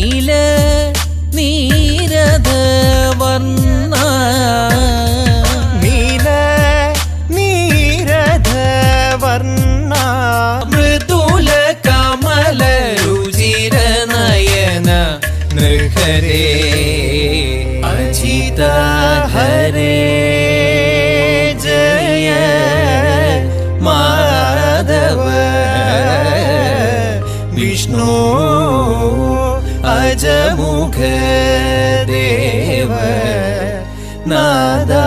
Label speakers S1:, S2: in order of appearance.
S1: നീല നീരത വർണ നീല നീരത വർണ മൃദുല കമല രുചിര നയന നൃഹരേ. അജിത ഹരേ ജയ മാധവ. विष्णु ഭജമുഖ ദേവ നാദാ